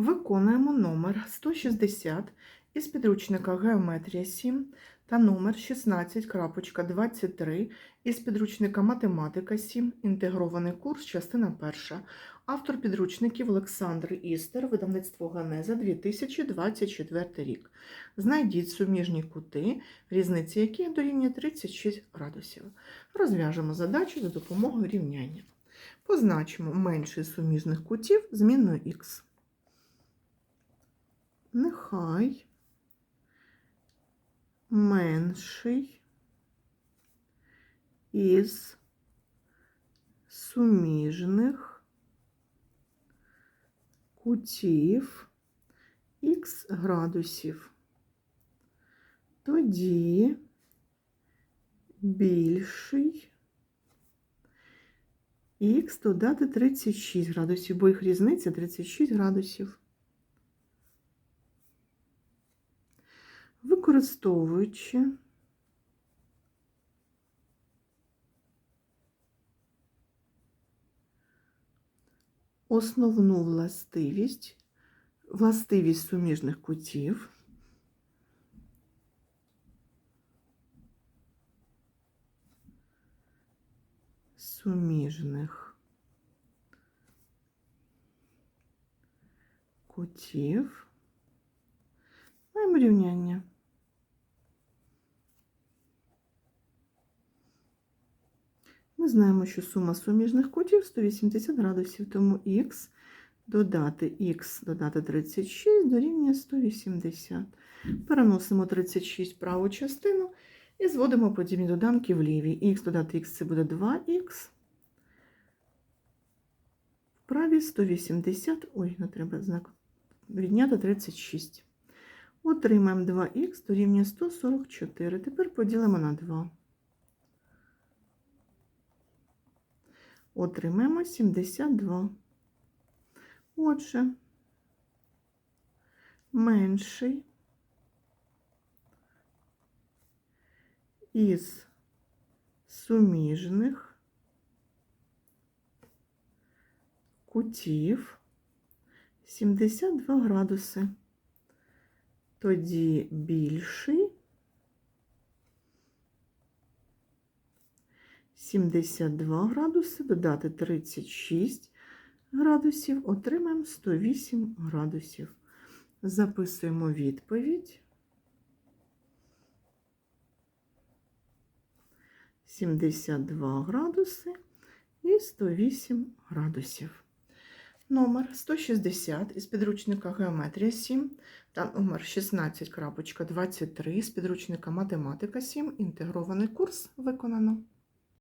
Виконуємо номер 160 із підручника Геометрія 7 та номер 16.23 із підручника Математика 7, інтегрований курс, частина 1. Автор підручників Олександр Істер, видавництво Ганеза 2024 рік. Знайдіть суміжні кути, різниці яких дорівнює 36 градусів. Розв'яжемо задачу за допомогою рівняння. Позначимо менший суміжних кутів змінною х. Нехай менший із суміжних кутів х градусів. Тоді більший х додати 36 градусів, бо їх різниця 36 градусів. Використовуючи основну властивість, властивість суміжних кутів, суміжних кутів, маємо. Ми знаємо, що сума суміжних кутів 180 градусів, тому х додати х додати 36 дорівнює 180. Переносимо 36 в праву частину і зводимо подібні доданки в лівій. х додати х це буде 2х. В правій 180, ой, не треба знак, відняти 36. Отримаємо 2х дорівнює 144. Тепер поділимо на 2. Отримаємо 72. Отже, менший із суміжних кутів 72 градуси. Тоді більший 72 градуси, додати 36 градусів, отримаємо 108 градусів. Записуємо відповідь. 72 градуси і 108 градусів. Номер 160 із підручника Геометрія 7 та номер 16.23 з підручника Математика 7. Інтегрований курс виконано.